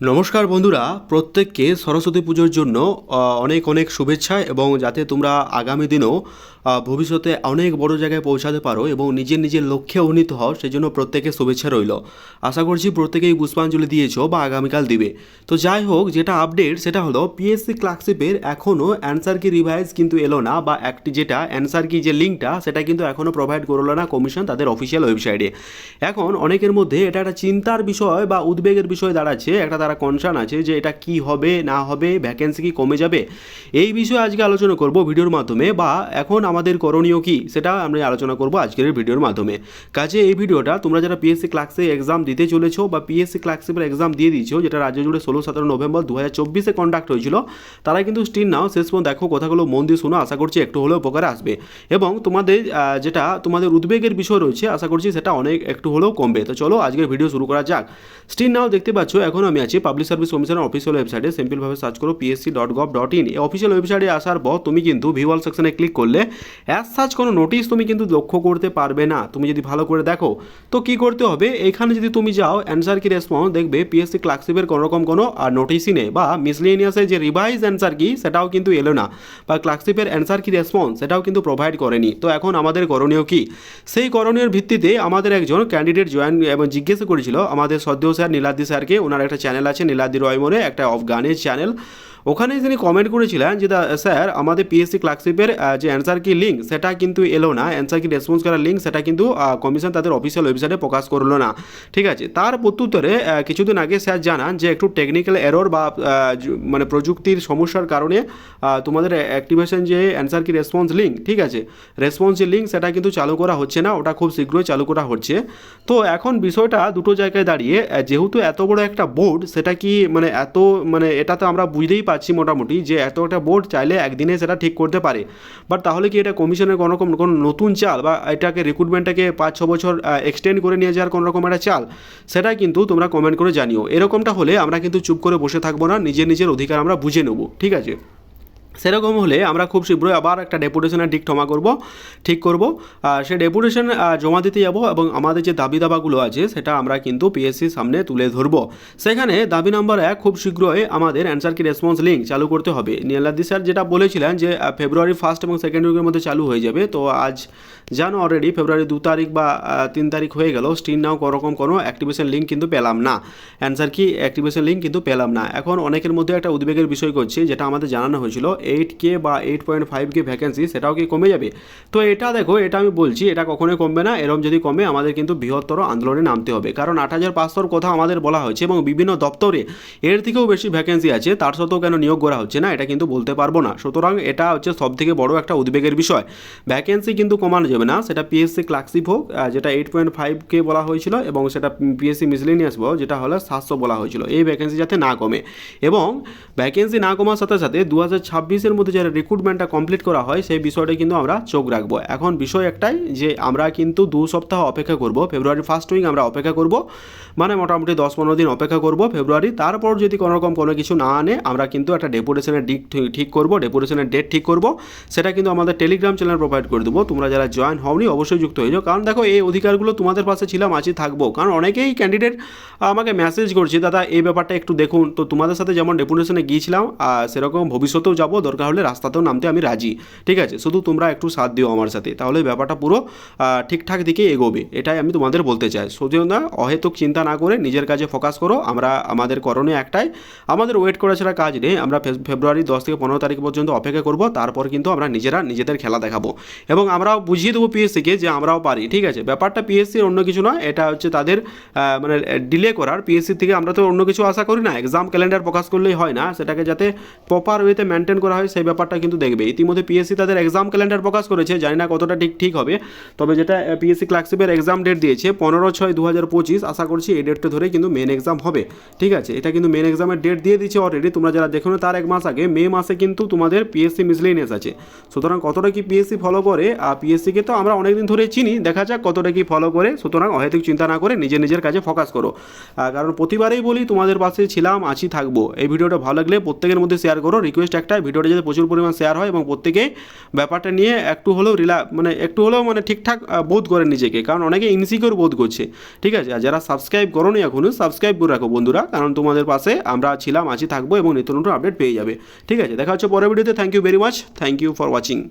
নমস্কার বন্ধুরা, প্রত্যেককে সরস্বতী পুজোর জন্য অনেক অনেক শুভেচ্ছা এবং যাতে তোমরা আগামী দিনেও ভবিষ্যতে অনেক বড় জায়গায় পৌঁছাতে পারো এবং নিজের নিজের লক্ষ্যে উন্নীত হও সেই জন্য প্রত্যেকে শুভেচ্ছা রইল। আশা করছি প্রত্যেকেই পুষ্পাঞ্জলি দিয়েছ বা আগামীকাল দিবে। তো যাই হোক, যেটা আপডেট সেটা হলো পিএসসি ক্লার্কশিপের এখনও অ্যান্সার কি রিভাইজ কিন্তু এলো না বা একটি যেটা অ্যান্সার কি যে লিঙ্কটা সেটা কিন্তু এখনও প্রোভাইড করল না কমিশন তাদের অফিসিয়াল ওয়েবসাইটে এখন অনেকের মধ্যে এটা একটা চিন্তার বিষয় বা উদ্বেগের বিষয় দাঁড়াচ্ছে, একটা তারা কনসার্ন আছে যে এটা কি হবে, না হবে ভ্যাকেন্সি কি কমে যাবে? এই বিষয়ে আজকে আলোচনা করব ভিডিওর মাধ্যমে বা এখন আমাদের করণীয় কি সেটা আমরা আলোচনা করব আজকের ভিডিওর মাধ্যমে। কাজে এই ভিডিওটা তোমরা যারা পিএসসি ক্লাসে এক্সাম দিতে চলেছো বা পিএসসি ক্লাসের এক্সাম দিয়ে দিয়েছ, যেটা রাজ্য জুড়ে ষোলো, সতেরো নভেম্বর দু হাজার চব্বিশে কন্ডাক্ট হয়েছিল তারা কিন্তু স্টিল নাও, শেষ পর্যন্ত দেখো কথাগুলো মন দিয়ে শোনো, আশা করছি একটু হলেও উপকারে আসবে। এবং তোমাদের যেটা তোমাদের উদ্বেগের বিষয় রয়েছে, আশা করছি সেটা অনেক, একটু হলেও কমবে। তো চলো আজকের ভিডিও শুরু করা যাক। স্টিল নাও দেখতে পাচ্ছ, এখন আমি আছি পাবলিক সার্ভিস কমিশনের অফিসিয়াল ওয়েবসাইটে সিম্পলভাবে সার্চ করো PSC dot gov dot in এই অফিসিয়াল ওয়েবসাইটে আসার পর তুমি কিন্তু ভিওয়াল সেকশনে ক্লিক করলে অ্যাজ সার্চ কোনো নোটিশ তুমি কিন্তু লক্ষ্য করতে পারবে না। তুমি যদি ভালো করে দেখো, তো কি করতে হবে? এখানে যদি তুমি যাও অ্যান্সার কি রেসপন্স দেখবে পিএসসি ক্লার্কশিপের কোনো রকম কোনো নোটিশই নেই বা মিসলেনিয়াসের যে রিভাইজ অ্যান্সার কি সেটাও কিন্তু এলো না বা ক্লার্কশিপের অ্যান্সার কি রেসপন্স সেটাও কিন্তু প্রোভাইড করেনি। তো এখন আমাদের করণীয় কি? সেই করণীয় ভিত্তিতে আমাদের একজন ক্যান্ডিডেট জয়েন এবং জিজ্ঞেস করেছিল আমাদের সদ্য স্যার নীলাদ্রি স্যারকে ওনার একটা চ্যানেল আছে নীলাদ্রি রয়মোরে একটা অফ গানের চ্যানেল। ওখানে তিনি কমেন্ট করেছিলেন যে স্যার, আমাদের পিএসসি ক্লার্কশিপের যে অ্যান্সার কি লিঙ্ক সেটা কিন্তু এলো না। অ্যান্সার কি রেসপন্স করার লিঙ্ক সেটা কিন্তু কমিশন তাদের অফিসিয়াল ওয়েবসাইটে প্রকাশ করল না। ঠিক আছে? তার প্রত্যুত্তরে কিছুদিন আগে স্যার জানান যে, একটু টেকনিক্যাল এরর বা মানে প্রযুক্তির সমস্যার কারণে তোমাদের অ্যাক্টিভেশন যে অ্যান্সার কি রেসপন্স লিঙ্ক ঠিক আছে? রেসপন্স যে লিঙ্ক সেটা কিন্তু চালু করা হচ্ছে না। ওটা খুব শীঘ্রই চালু করা হচ্ছে। তো এখন বিষয়টা দুটো জায়গায় দাঁড়িয়ে যেহেতু এত বড় একটা বোর্ড সেটা কি মানে এত মানে এটা তো আমরা বুঝতেই পারছি মোটামুটি যে এত একটা বোর্ড চাইলে একদিনে সেটা ঠিক করতে পারে। বাট তাহলে কি এটা কমিশনের কোনো রকম কোনো নতুন চাল বা এটাকে রিক্রুটমেন্টটাকে পাঁচ, ছ বছর এক্সটেন্ড করে নিয়ে যাওয়ার কোনো রকম একটা চাল সেটা কিন্তু তোমরা কমেন্ট করে জানিও। এরকমটা হলে আমরা কিন্তু চুপ করে বসে থাকব না, নিজের নিজের অধিকার আমরা বুঝে নেব, ঠিক আছে? সেরকম হলে আমরা খুব শীঘ্রই আবার একটা ডেপুটেশনের দিক ক্ষমা করব, ঠিক করব। আর সেই ডেপুটেশন জমা দিতে যাব এবং আমাদের যে দাবি দাবাগুলো আছে সেটা আমরা কিন্তু পিএসসির সামনে তুলে ধরব। সেখানে দাবি নাম্বার এক, খুব শীঘ্রই আমাদের অ্যান্সার কি রেসপন্স লিঙ্ক চালু করতে হবে। নীলাদ্রি স্যার যেটা বলেছিলেন যে ফেব্রুয়ারি ফার্স্ট এবং সেকেন্ড উইকের মধ্যে চালু হয়ে যাবে, তো আজ জানো অলরেডি ফেব্রুয়ারি দু তারিখ বা তিন তারিখ হয়ে গেল স্টিল নাও কোনোরকম কোনো অ্যাক্টিভেশন লিঙ্ক কিন্তু পেলাম না। অ্যান্সার কি অ্যাক্টিভেশন লিঙ্ক কিন্তু পেলাম না। এখন অনেকের মধ্যে একটা উদ্বেগের বিষয় করছে, যেটা আমাদের জানানো হয়েছিল। এইট কে বা eight point five K vacancy সেটাও কি কমে যাবে? তো এটা দেখো, এটা আমি বলছি, এটা কখনোই কমবে না। এরম যদি কমে, আমাদের কিন্তু বৃহত্তর আন্দোলনে নামতে হবে। কারণ আট হাজার পাঁচশোর কথা আমাদের বলা হয়েছে এবং বিভিন্ন দপ্তরে এর থেকেও বেশি ভ্যাকেন্সি আছে, তার সত্ত্বেও কেন নিয়োগ করা হচ্ছে না, এটা কিন্তু বলতে পারব না। সুতরাং এটা হচ্ছে সব থেকে বড় একটা উদ্বেগের বিষয়। ভ্যাকেন্সি কিন্তু কমানো যাবে না, সেটা পিএসসি ক্লার্কশিপ হোক যেটা এইট পয়েন্ট ফাইভকে বলা হয়েছিল এবং সেটা পিএসসি মিসলেনিয়াস হোক যেটা হলো সাতশো বলা হয়েছিল। এই ভ্যাকেন্সি যাতে না কমে। এবং ভ্যাকেন্সি না কমার সাথে সাথে দু হাজার ছাব্বিশ ছাব্বিশের মধ্যে যারা রিক্রুটমেন্টটা কমপ্লিট করা হয়, সেই বিষয়টা কিন্তু আমরা চোখ রাখব। এখন বিষয় একটাই যে, আমরা কিন্তু দু সপ্তাহ অপেক্ষা করব। ফেব্রুয়ারি ফার্স্ট উইক আমরা অপেক্ষা করব। মানে মোটামুটি দশ পনেরো দিন অপেক্ষা করব ফেব্রুয়ারি। তারপর যদি কোনো রকম কোনো কিছু না আনে, আমরা কিন্তু একটা ডেপুটেশনের ঠি- ঠিক করব ডেপুটেশনের ডেট ঠিক করব। সেটা কিন্তু আমাদের টেলিগ্রাম চ্যানেল প্রোভাইড করে দেবো। তোমরা যারা জয়েন হওনি, অবশ্যই যুক্ত হয়ে যাও। কারণ দেখো, এই অধিকারগুলো তোমাদের পাশে ছিলাম আছি থাকব। কারণ অনেকেই ক্যান্ডিডেট আমাকে মেসেজ করছে, দাদা, এই ব্যাপারটা একটু দেখুন। তো তোমাদের সাথে যেমন ডেপুটেশনে গিয়েছিলাম সেরকম ভবিষ্যতেও যাব। দরকার হলে রাস্তাতেও নামতে আমি রাজি। ঠিক আছে? শুধু তোমরা একটু সাথ দিও আমার সাথে। তাহলে ব্যাপারটা পুরো ঠিকঠাক দিকে এগোবে। এটাই আমি তোমাদের বলতে চাই। শুধু না, অহেতুক চিন্তা না করে নিজের কাজে ফোকাস করো। আমরা, আমাদের করণীয় একটাই। আমাদের ওয়েট করা ছাড়া কাজ নেই। আমরা ফেব্রুয়ারি দশ থেকে পনেরো তারিখ পর্যন্ত অপেক্ষা করব। তারপর কিন্তু আমরা নিজেরা নিজেদের খেলা দেখাবো। এবং আমরাও বুঝিয়ে দেবো পিএসসিকে যে আমরাও পারি। ঠিক আছে? ব্যাপারটা পিএসসির অন্য কিছু নয় এটা হচ্ছে তাদের মানে ডিলে করার। পিএসসি থেকে আমরা তো অন্য কিছু আশা করি না। এক্সাম ক্যালেন্ডার প্রকাশ করলেই হয় না। সেটাকে যাতে প্রপার ওয়েতে মেনটেন করা হয়, সেই ব্যাপারটা কিন্তু দেখবে। ইতিমধ্যে পিএসসি তাদের এক্সাম ক্যালেন্ডার প্রকাশ করেছে, জানি না কতটা ঠিক ঠিক হবে। তবে যেটা পিএসসি ক্লার্কশিপের এক্সাম ডেট দিয়েছে, পনেরো ছয় দু হাজার পঁচিশ, আশা করছি এই ডেটটা ধরে কিন্তু মেন এক্সাম হবে। ঠিক আছে? এটা কিন্তু মেন এক্সামের ডেট দিয়ে দিচ্ছে অলরেডি তোমরা যারা দেখো তার এক মাস আগে, মে মাসে কিন্তু তোমাদের পিএসসি মিসলেনিয়াস আছে। সুতরাং কতটা কি পিএসসি ফলো করে আর পিএসসিকে তো আমরা অনেকদিন ধরে চিনি, দেখা যাক কতটা কি ফলো করে। সুতরাং অহেতুক চিন্তা না করে নিজের নিজের কাজে ফোকাস করো। কারণ প্রতিবারেই বলি, তোমাদের পাশে ছিলাম, আছি, থাকব। এই ভিডিওটা ভালো লাগলে প্রত্যেকের মধ্যে শেয়ার করো। রিকোয়েস্ট একটা ভিডিওটা ভিডিওটা যাতে প্রচুর পরিমাণ শেয়ার হয় এবং প্রত্যেকে ব্যাপারটা নিয়ে একটু হলেও রিলা মানে একটু হলেও মানে ঠিকঠাক বোধ করে নিজেকে। কারণ অনেকে ইনসিকিউর বোধ করছে। ঠিক আছে? আর যারা সাবস্ক্রাইব করো নি এখনও সাবস্ক্রাইব করে রাখো বন্ধুরা। কারণ তোমাদের পাশে আমরা ছিলাম, আছি, থাকব এবং নিত্য নতুন আপডেট পেয়ে যাবে। ঠিক আছে? দেখা হচ্ছে পরের ভিডিওতে thank you very much thank you for watching